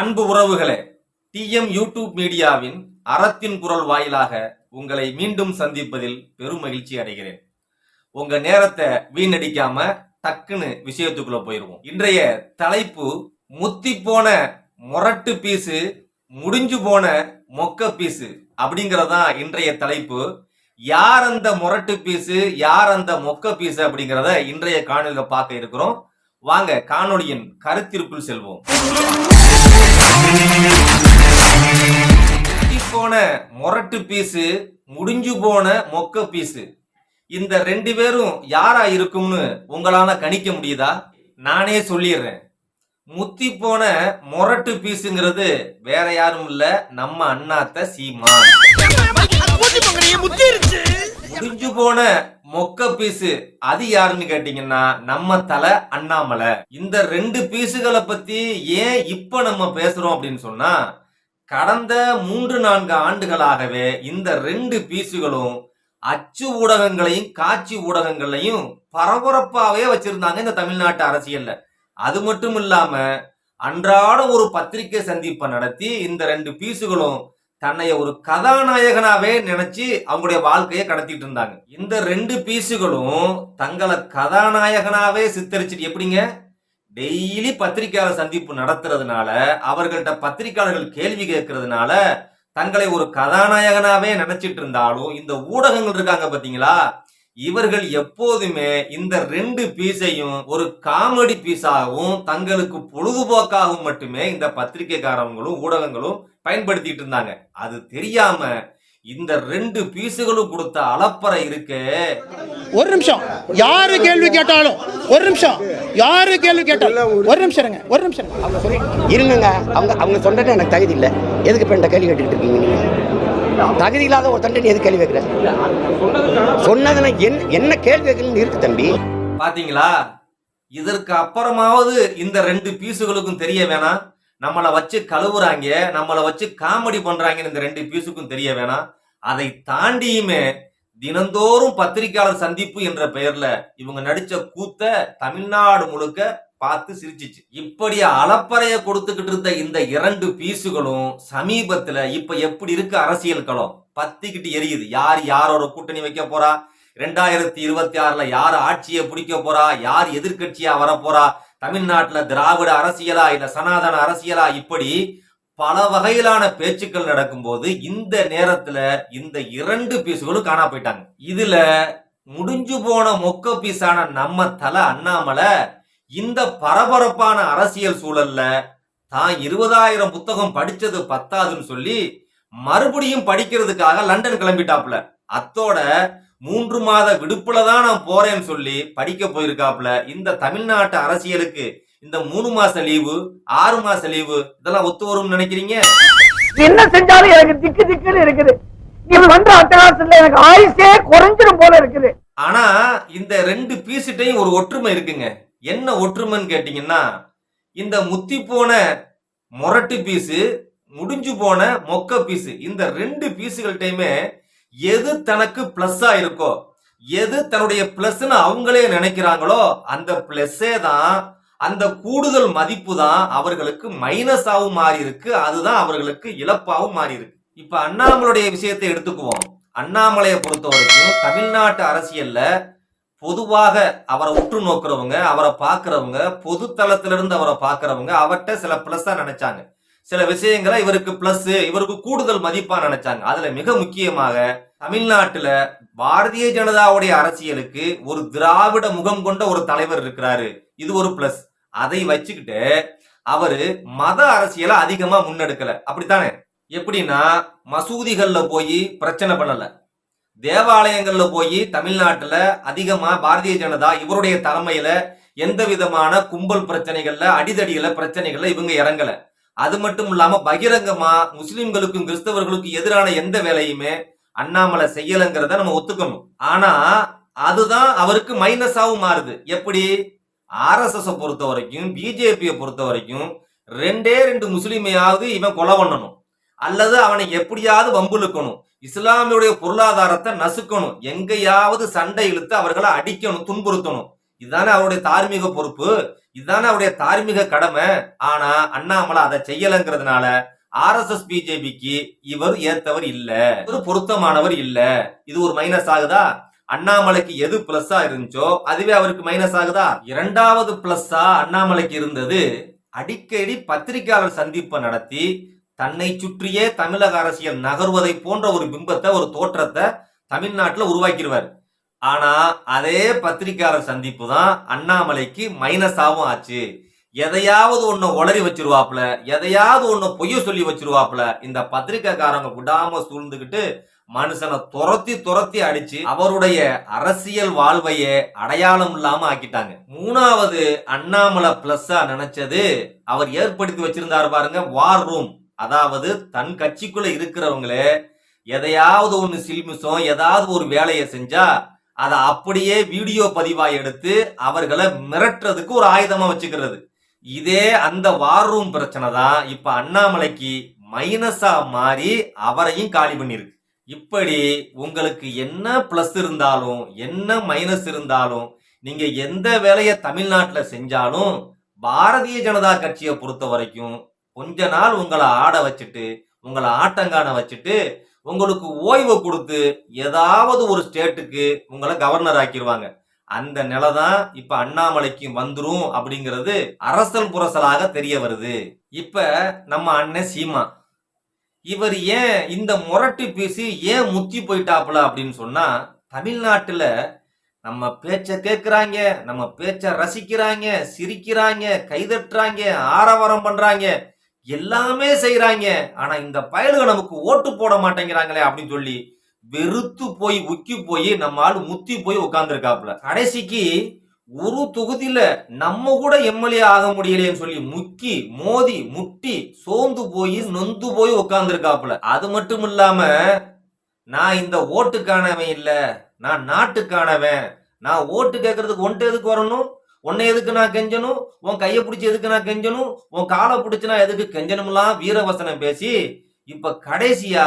அன்பு உறவுகளே DM YouTube மீடியாவின் அறத்தின் குரல் வாயிலாக உங்களை மீண்டும் சந்திப்பதில் பெரும் மகிழ்ச்சி அடைகிறேன். உங்க நேரத்தை வீணடிக்காம டக்குன்னு விஷயத்துக்குள்ள போயிருவோம். இன்றைய தலைப்பு முத்தி போன முரட்டு பீஸு முடிஞ்சு போன மொக்க பீஸு அப்படிங்கறதா இன்றைய தலைப்பு. யார் அந்த முரட்டு பீஸு யார் அந்த மொக்க பீஸு அப்படிங்கிறத இன்றைய காணொலியில பார்க்க இருக்கிறோம். வாங்க காணொலியின் கருத்திற்குள் செல்வோம். போன முரட்டு பீஸு முடிஞ்சு போன மொக்க பீஸு இந்த ரெண்டு பேரும் யாரா இருக்கும்னு உங்களால கணிக்க முடியுதா நானே சொல்லிடுறேன் முத்தி போன முரட்டு பீஸுங்கிறது வேற யாரும் இல்ல நம்ம அண்ணாத்த சீமா முடிஞ்சு போன மொக்க பீஸு அது யாருன்னு கேட்டீங்கன்னா நம்ம தலை அண்ணாமலை. இந்த ரெண்டு பீஸுகளை பத்தி ஏன் இப்ப நம்ம பேசுறோம் அப்படின்னு சொன்னா கடந்த மூன்று நான்கு ஆண்டுகளாகவே இந்த ரெண்டு பீஸுகளும் அச்சு ஊடகங்களையும் காட்சி ஊடகங்களையும் பரபரப்பாவே வச்சிருந்தாங்க இந்த தமிழ்நாட்டு அரசியல்ல. அது மட்டும் இல்லாம அன்றாட ஒரு பத்திரிகை சந்திப்பை நடத்தி இந்த ரெண்டு பீஸுகளும் தன்னைய ஒரு கதாநாயகனாவே நினைச்சு அவங்களுடைய வாழ்க்கையை கடத்திட்டு இருந்தாங்க. இந்த ரெண்டு பீஸுகளும் தங்களை கதாநாயகனாவே சித்தரிச்சிட்டு எப்படிங்க? டெய்லி பத்திரிகையாளர் சந்திப்பு நடத்துறதுனால அவர்கள்ட்ட பத்திரிகையாளர்கள் கேள்வி கேட்கறதுனால தங்களை ஒரு கதாநாயகனாவே நினைச்சிட்டு இருந்தாலும் இந்த ஊடகங்கள் இருக்காங்க பாத்தீங்களா? இவர்கள் எப்போதுமே இந்த ரெண்டு பீஸையும் ஒரு காமெடி பீஸாகவும் தங்களுக்கு பொழுதுபோக்காகவும் மட்டுமே இந்த பத்திரிகைக்காரங்களும் ஊடகங்களும் பயன்படுத்திட்டு இருந்தாங்க. அது தெரியாம இந்த ரெண்டு பீஸுகளும் கொடுத்த அலப்பறை இருக்கே. ஒரு நிமிஷம். யாரு கேள்வி கேட்டாலும் ஒரு நிமிஷம். யாரு கேள்வி கேட்டாலும் ஒரு நிமிஷம் இருங்க ஒரு நிமிஷம் இருங்க. இருங்கங்க. அவங்க அவங்க சொன்னது எனக்கு தகுதி இல்லை. எதுக்கு இப்போ இந்த கேள்வி கேட்டுக்கிட்டு இருக்கீங்க நீங்க? தகுதி இல்லாத ஒரு தண்டனை எது கேள்வி வைக்கிற சொன்னதுன்னா என்ன என்ன கேள்வி வைக்கணும்னு இருக்கு தம்பி. பாத்தீங்களா? இதற்கு அப்புறமாவது இந்த ரெண்டு பீஸுகளுக்கும் தெரிய வேணாம். நம்மளை வச்சு கழுவுறாங்க நம்மளை வச்சு காமெடி பண்றாங்கன்னு இந்த ரெண்டு பீஸுக்கும் தெரிய வேணாம். அதை தாண்டியுமே தினந்தோறும் பத்திரிகையாளர் சந்திப்பு என்ற பெயர்ல இவங்க நடிச்ச கூத்த தமிழ்நாடு முழுக்க பார்த்து சிரிச்சிச்சு. இப்படி அளப்பறைய கொடுத்துக்கிட்டு இருந்த இந்த இரண்டு பீஸுகளும் சமீபத்துல இப்ப எப்படி இருக்கு அரசியல் களம்? பத்திக்கிட்டு எரியுது. யார் யாரோட கூட்டணி வைக்க போறா? ரெண்டாயிரத்தி இருபத்தி ஆறுல யார் ஆட்சியை பிடிக்க போறா? யார் எதிர்கட்சியா வரப்போறா? தமிழ்நாட்டுல திராவிட அரசியலா இல்ல சனாதன அரசியலா? இப்படி பல வகையிலான பேச்சுக்கள் நடக்கும்போது இந்த நேரத்துல இந்த இரண்டு பீஸுகளும் காணா போயிட்டாங்க. இதுல முடிஞ்சு போன மொக்க பீஸான நம்ம தலை அண்ணாமலை இந்த பரபரப்பான அரசியல் சூழல்ல தான் இருபதாயிரம் புத்தகம் படிச்சது பத்தாதுன்னு சொல்லி மறுபடியும் படிக்கிறதுக்காக லண்டன் கிளம்பிட்டாப்ல. அத்தோட மூன்று மாத விடுப்புல தான் நான் போறேன்னு சொல்லி படிக்க போயிருக்காப்ல. இந்த தமிழ்நாட்டு அரசியலுக்கு இந்த மூணு மாச லீவு ஆறு மாச லீவு இதெல்லாம் ஒத்து வரும்னு நினைக்கிறீங்க? என்ன செஞ்சாலும் எனக்கு திக்கு திக்குன்னு இருக்குது. நீ பண்ற அட்டகாசத்துல எனக்கு ஆயுசே குறைஞ்சிடும் போல இருக்குது. ஆனா இந்த ரெண்டு பீஸிட்டையும் ஒரு ஒற்றுமை இருக்குங்க. என்ன ஒற்றுமைன்னு கேட்டீங்கன்னா இந்த முத்தி போன முரட்டு பீஸு முடிஞ்சு போன மொக்க பீஸு இந்த ரெண்டு பீஸுகள்கிட்டையுமே எது தனக்கு ப்ளஸ்ஸாக இருக்கோ எது தன்னுடைய பிளஸ்ன்னு அவங்களே நினைக்கிறாங்களோ அந்த பிளஸ்ஸே தான் அந்த கூடுதல் மதிப்பு தான் அவர்களுக்கு மைனஸாகவும் மாறி இருக்கு. அதுதான் அவர்களுக்கு இழப்பாகவும் மாறி இருக்கு. இப்ப அண்ணாமலையுடைய விஷயத்தை எடுத்துக்குவோம். அண்ணாமலையை பொறுத்த வரைக்கும் தமிழ்நாட்டு அரசியல்ல பொதுவாக அவரை உற்று நோக்கிறவங்க அவரை பார்க்கறவங்க பொது தளத்திலிருந்து அவரை பார்க்கறவங்க அவர்கிட்ட சில பிளஸ்ஸா நினைச்சாங்க. சில விஷயங்களை இவருக்கு பிளஸ் இவருக்கு கூடுதல் மதிப்பா நினைச்சாங்க. அதுல மிக முக்கியமாக தமிழ்நாட்டுல பாரதிய ஜனதாவுடைய அரசியலுக்கு ஒரு திராவிட முகம் கொண்ட ஒரு தலைவர் இருக்கிறாரு. இது ஒரு பிளஸ் அதை வச்சுக்கிட்டு அவரு மத அரசியலை அதிகமா முன்னெடுக்கல. அப்படித்தானே? எப்படின்னா மசூதிகள்ல போய் பிரச்சனை பண்ணல. தேவாலயங்கள்ல போய் தமிழ்நாட்டுல அதிகமா பாரதிய ஜனதா இவருடைய தலைமையில எந்த விதமான கும்பல் பிரச்சனைகள்ல அடிதடிகள பிரச்சனைகள்ல இவங்க இறங்கல. அது மட்டும் இல்லாம பகிரங்கமா முஸ்லிம்களுக்கும் கிறிஸ்தவர்களுக்கும் எதிரான எந்த வேலையுமே அண்ணாமலை செய்யலங்கிறத நம்ம ஒத்துக்கணும். ஆனா அதுதான் அவருக்கு மைனஸாவும் மாறுது. எப்படி? ஆர்எஸ்எஸ் பொறுத்த வரைக்கும் பிஜேபியை பொறுத்த வரைக்கும் ரெண்டே ரெண்டு முஸ்லீமையாவது இவன் கொலை பண்ணணும். அல்லது அவனை எப்படியாவது வம்புழுக்கணும். இஸ்லாமியுடைய பொருளாதாரத்தை நசுக்கணும். எங்கேயாவது சண்டை இழுத்து அவர்களை அடிக்கணும் துன்புறுத்தணும். இதுதானே அவருடைய தார்மீக பொறுப்பு. இதுதானே அவருடைய தார்மீக கடமை. ஆனா அண்ணாமலை அதை செய்யலங்கிறதுனால ஆர்எஸ்எஸ் பிஜேபிக்கு இவர் ஏத்தவர் இல்ல. இவர் பொருத்தமானவர் இல்ல. இது ஒரு மைனஸ் ஆகுதா? அண்ணாமலைக்கு எது பிளஸ்ஸா இருந்துச்சோ அதுவே அவருக்கு மைனஸ் ஆகுதா? இரண்டாவது பிளஸ்ஸா அண்ணாமலைக்கு இருந்தது. அடிக்கடி பத்திரிகையாளர் சந்திப்பை நடத்தி தன்னை சுற்றியே தமிழக அரசியல் நகர்வதை போன்ற ஒரு பிம்பத்தை ஒரு தோற்றத்தை தமிழ்நாட்டில் உருவாக்கிடுவார் ஆனா அதே பத்திரிகையாளர் சந்திப்பு தான் அண்ணாமலைக்கு மைனஸாகவும் ஆச்சு. எதையாவது ஒன்று உளறி வச்சிருவாப்புல எதையாவது ஒன்று பொய்ய சொல்லி வச்சிருவாப்புல இந்த பத்திரிக்கைக்காரங்க விடாம சூழ்ந்துக்கிட்டு மனுஷனை துரத்தி துரத்தி அடிச்சு அவருடைய அரசியல் வாழ்வையே அடையாளம் இல்லாம ஆக்கிட்டாங்க. மூணாவது அண்ணாமலை பிளஸ்ஸா நினைச்சது அவர் ஏற்படுத்தி வச்சிருந்தாரு பாருங்க வார் ரூம் அதாவது தன் கட்சிக்குள்ள இருக்கிறவங்களே எதையாவது ஒண்ணு சில்மிசம் ஏதாவது ஒரு வேலையை செஞ்சா அதை அப்படியே வீடியோ பதிவா எடுத்து அவர்களை மிரட்டுறதுக்கு ஒரு ஆயுதமா வச்சுக்கிறது. இதே அந்த வார் ரூம் பிரச்சனை தான் இப்ப அண்ணாமலைக்கு மைனஸா மாறி அவரையும் காலி பண்ணிருக்கு இப்படி உங்களுக்கு என்ன பிளஸ் இருந்தாலும் என்ன மைனஸ் இருந்தாலும் நீங்க எந்த வேலையை தமிழ்நாட்டில் செஞ்சாலும் பாரதிய ஜனதா கட்சியை பொறுத்த வரைக்கும் கொஞ்ச நாள் உங்களை ஆட வச்சுட்டு உங்களை ஆட்டங்கான வச்சுட்டு உங்களுக்கு ஓய்வு கொடுத்து ஏதாவது ஒரு ஸ்டேட்டுக்கு உங்களை கவர்னர் ஆக்கிடுவாங்க அந்த நிலை தான் இப்ப அண்ணாமலைக்கு வந்துரும் அப்படிங்கிறது அரசல் புரசலாக தெரிய வருது. இப்ப நம்ம அண்ணன் சீமா இவர் ஏன் இந்த முரட்டு பேசி ஏன் முத்தி போயிட்டாப்புல அப்படின்னு சொன்னா தமிழ்நாட்டுல நம்ம பேச்ச கேட்கிறாங்க நம்ம பேச்ச ரசிக்கிறாங்க சிரிக்கிறாங்க கைதட்டுறாங்க ஆரவாரம் பண்றாங்க. எல்லாமே செய்யறாங்க ஆனா இந்த பயலுக நமக்கு ஓட்டு போட மாட்டேங்கிறாங்களே அப்படின்னு சொல்லி வெறுத்து போய் உக்கி போய் நம்ம ஆள் முத்தி போய் உட்கார்ந்துருக்காப்புல கடைசிக்கு ஒரு தொகுதியில நம்ம கூட எம்எல்ஏ ஆக முடியலையேன்னு சொல்லி முக்கி மோதி முட்டி சோர்ந்து போய் நொந்து போய் உட்கார்ந்துருக்காப்புல அது மட்டும் இல்லாம நான் இந்த ஓட்டுக்கானவன் இல்ல நான் நாட்டுக்கானவன் நான் ஓட்டு கேட்கறதுக்கு ஒன்ட்டு எதுக்கு வரணும் உன்னை எதுக்கு நான் கெஞ்சணும்? உன் கையை பிடிச்சி எதுக்கு நான் கெஞ்சணும்? உன் காலை பிடிச்சி நான் எதுக்கு கெஞ்சணும்லாம் வீரவசனம் பேசி இப்ப கடைசியா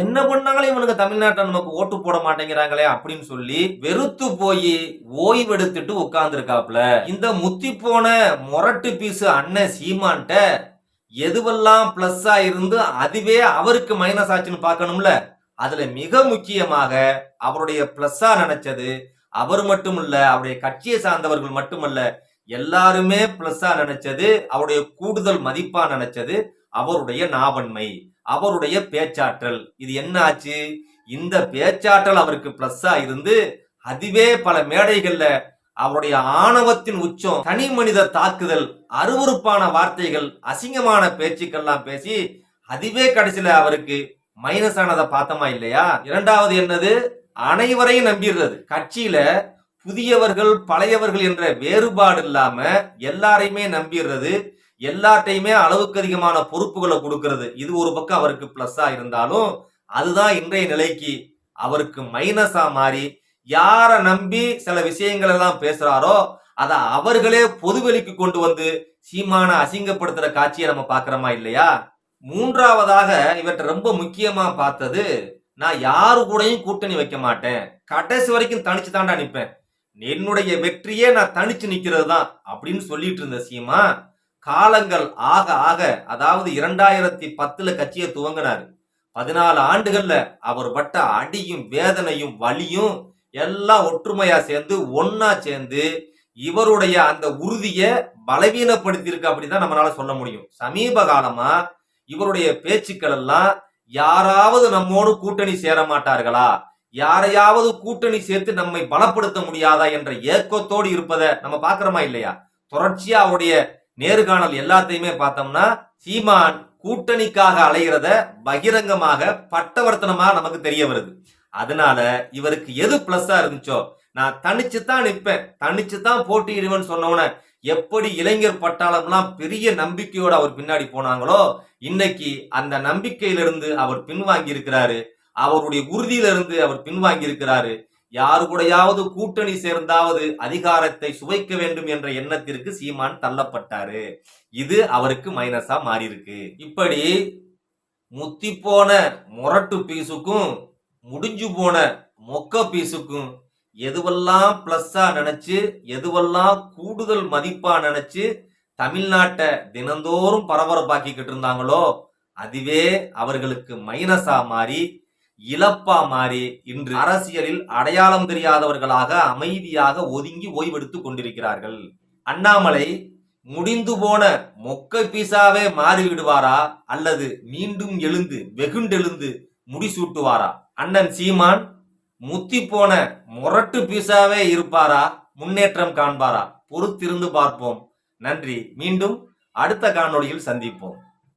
என்ன பண்ணாலும் இவனுக்கு தமிழ்நாட்டை நமக்கு ஓட்டு போட மாட்டேங்கிறாங்களே அப்படின்னு சொல்லி வெறுத்து போய் ஓய்வெடுத்துட்டு உட்கார்ந்துருக்காப்ல இந்த முத்தி போன முரட்டு பீஸு அண்ணன் சீமான்ட்ட எதுவெல்லாம் பிளஸ்ஸா இருந்து அதுவே அவருக்கு மைனஸ் ஆச்சுன்னு பார்க்கணும்ல. அதுல மிக முக்கியமாக அவருடைய பிளஸ்ஸா நினைச்சது அவர் மட்டுமல்ல அவருடைய கட்சியை சார்ந்தவர்கள் மட்டுமல்ல எல்லாருமே பிளஸ்ஸா நினைச்சது அவருடைய கூடுதல் மதிப்பா நினைச்சது அவருடைய நாவன்மை அவருடைய பேச்சாற்றல். இது என்ன ஆச்சு? இந்த பேச்சாற்றல் அவருக்கு பிளஸ்ஸா இருந்து அதுவே பல மேடைகள்ல அவருடைய ஆணவத்தின் உச்சம் தனி மனித தாக்குதல் அருவருப்பான வார்த்தைகள் அசிங்கமான பேச்சுக்கள்லாம் பேசி அதுவே கடைசியில அவருக்கு மைனஸ் ஆனதை பார்த்தோமா இல்லையா? இரண்டாவது என்னது? அனைவரையும் நம்பிடுறது. கட்சியில புதியவர்கள் பழையவர்கள் என்ற வேறுபாடு இல்லாம எல்லாரையுமே நம்பிடுறது. எல்லார்ட்டையுமே அளவுக்கு அதிகமான பொறுப்புகளை கொடுக்கறது. இது ஒரு பக்கம் அவருக்கு பிளஸ்ஸா இருந்தாலும் அதுதான் இன்றைய நிலைக்கு அவருக்கு மைனஸா மாறி யாரை நம்பி சில விஷயங்கள் எல்லாம் பேசுறாரோ அதை அவர்களே பொதுவெளிக்கு கொண்டு வந்து சீமான அசிங்கப்படுத்துற காட்சியை நம்ம பாக்குறோமா இல்லையா? மூன்றாவதாக இவற்றை ரொம்ப முக்கியமா பார்த்தது நான் யாரு கூடயும் கூட்டணி வைக்க மாட்டேன். கடைசி வரைக்கும் தனிச்சு தாண்டா நிற்பேன் என்னுடைய வெற்றியே நான் தனிச்சு நிற்கிறது தான் அப்படின்னு சொல்லிட்டு இருந்த சீமா காலங்கள் ஆக ஆக அதாவது இரண்டாயிரத்தி பத்துல கட்சியை துவங்கினாரு. பதினாலு ஆண்டுகள்ல அவர் பட்ட அடியும் வேதனையும் வலியும் எல்லாம் ஒற்றுமையா சேர்ந்து ஒன்னா சேர்ந்து இவருடைய அந்த உறுதியை பலவீனப்படுத்தியிருக்கு அப்படின்னு அப்படிதான் நம்மளால சொல்ல முடியும். சமீப காலமா இவருடைய பேச்சுக்கள் எல்லாம் யாராவது நம்மோடு கூட்டணி சேர மாட்டார்களா? யாரையாவது கூட்டணி சேர்த்து நம்மை பலப்படுத்த முடியாதா என்ற ஏக்கத்தோடு இருப்பதை நம்ம பாக்குறோமா இல்லையா? தொடர்ச்சியா அவருடைய நேர்காணல் எல்லாத்தையுமே பார்த்தோம்னா சீமான் கூட்டணிக்காக அலைகிறத பகிரங்கமாக பட்டவர்த்தனமா நமக்கு தெரிய வருது. அதனால இவருக்கு எது பிளஸ்ஸா இருந்துச்சோ நான் தனிச்சு தான் நிற்பேன் தனிச்சு தான் போட்டியிடுவேன்னு சொன்னவன எப்படி இளைஞர் பட்டாளம்லாம் பெரிய நம்பிக்கையோடு அவர் பின்னாடி போனாங்களோ இன்னைக்கு அந்த நம்பிக்கையிலிருந்து அவர் பின்வாங்கி இருக்கிறாரு அவருடைய உறுதியிலிருந்து அவர் பின்வாங்கி இருக்கிறாரு யாரு கூடையாவது கூட்டணி சேர்ந்தாவது அதிகாரத்தை சுவைக்க வேண்டும் என்ற எண்ணத்திற்கு சீமான் தள்ளப்பட்டாரு. இது அவருக்கு மைனஸா மாறி இருக்கு இப்படி முத்தி போன முரட்டு பீஸுக்கும் முடிஞ்சு போன மொக்க பீஸுக்கும் எதுவெல்லாம் பிளஸ்ஸா நினைச்சு எதுவெல்லாம் கூடுதல் மதிப்பா நினைச்சு தமிழ்நாட்டை தினந்தோறும் பரபரப்பாக்கிக்கிட்டு இருந்தாங்களோ அதுவே அவர்களுக்கு மைனஸா மாறி இழப்பா மாறி இன்று அரசியலில் அடையாளம் தெரியாதவர்களாக அமைதியாக ஒதுங்கி ஓய்வெடுத்துக் கொண்டிருக்கிறார்கள். அண்ணாமலை முடிந்து போன மொக்க பீசாவே மாறி விடுவாரா அல்லது மீண்டும் எழுந்து வெகுண்டெழுந்து முடிசூட்டுவாரா? அண்ணன் சீமான் முத்தி போன முரட்டு பீஸாவே இருப்பாரா? முன்னேற்றம் காண்பாரா? பொறுத்திருந்து பார்ப்போம். நன்றி. மீண்டும் அடுத்த காணொளியில் சந்திப்போம்.